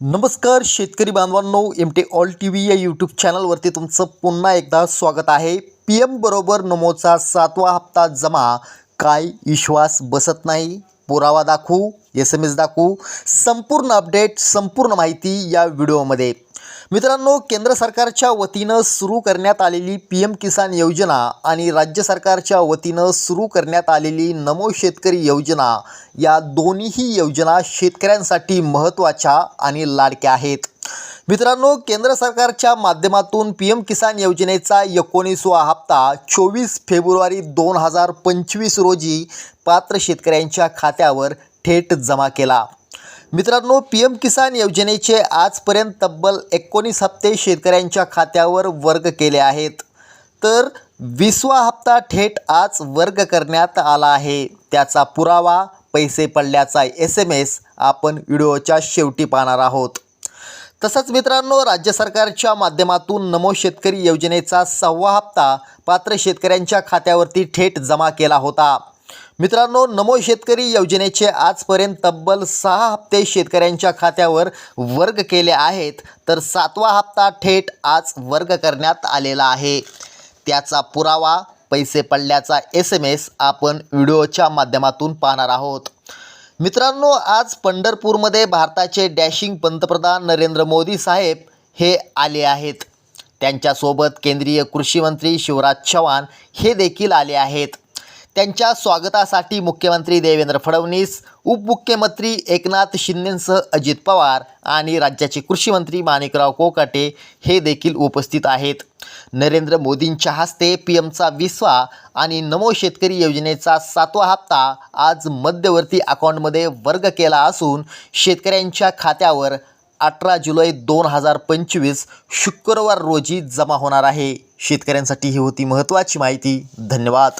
नमस्कार शेतकरी बांधवांनो M T all T V या यूट्यूब चॅनलवरती तुमचं पुन्हा एकदा स्वागत आहे. पी एम बरोबर नमोचा सातवा हप्ता जमा. काय विश्वास बसत नाही? पुरावा दाखवू एस एम एस दाखवू. संपूर्ण अपडेट संपूर्ण माहिती या व्हिडिओमध्ये मित्रांनो केंद्र सरकारच्या वतीनं सुरू करण्यात आलेली पी एम किसान योजना आणि राज्य सरकारच्या वतीनं सुरू करण्यात आलेली नमो शेतकरी योजना या दोन्हीही योजना शेतकऱ्यांसाठी महत्त्वाच्या आणि लाडक्या आहेत. मित्रांनो केंद्र सरकारच्या माध्यमातून पी एम किसान योजनेचा एकोणीसवा हप्ता चोवीस फेब्रुवारी दोन हजार पंचवीस रोजी पात्र शेतकऱ्यांच्या खात्यावर थेट जमा केला. मित्रांनो पी एम किसान योजनेचे आजपर्यंत तब्बल एकोणीस हप्ते शेतकऱ्यांच्या खात्यावर वर्ग केले आहेत. तर विसवा हप्ता थेट आज वर्ग करण्यात आला आहे. त्याचा पुरावा पैसे पडल्याचा एस एम एस आपण व्हिडिओच्या शेवटी पाहणार आहोत. तसंच मित्रांनो राज्य सरकारच्या माध्यमातून नमो शेतकरी योजनेचा सहावा हप्ता पात्र शेतकऱ्यांच्या खात्यावरती थेट जमा केला होता. मित्रांनो नमो शेतकरी योजनेचे आजपर्यंत तब्बल सहा हप्ते शेतकऱ्यांच्या खात्यावर वर्ग केले आहेत. तर सातवा हप्ता थेट आज वर्ग करण्यात आलेला आहे. त्याचा पुरावा पैसे पडल्याचा एस एम एस आपण व्हिडिओच्या माध्यमातून पाहणार आहोत. मित्रांनो आज पंढरपूरमध्ये भारताचे डॅशिंग पंतप्रधान नरेंद्र मोदी साहेब हे आले आहेत. त्यांच्यासोबत केंद्रीय कृषी मंत्री शिवराज चव्हाण हे देखील आले आहेत. त्यांच्या स्वागतासाठी मुख्यमंत्री देवेंद्र फडणवीस उपमुख्यमंत्री एकनाथ शिंदेसह अजित पवार आणि राज्याचे कृषी मंत्री माणिकराव कोकाटे हे देखील उपस्थित आहेत. नरेंद्र मोदींच्या हस्ते पी एमचा विसवा आणि नमो शेतकरी योजनेचा सातवा हप्ता आज मध्यवर्ती अकाउंटमध्ये वर्ग केला असून शेतकऱ्यांच्या खात्यावर अठरा जुलै दोन हजार पंचवीस शुक्रवार रोजी जमा होणार आहे. शेतकऱ्यांसाठी ही होती महत्त्वाची माहिती. धन्यवाद.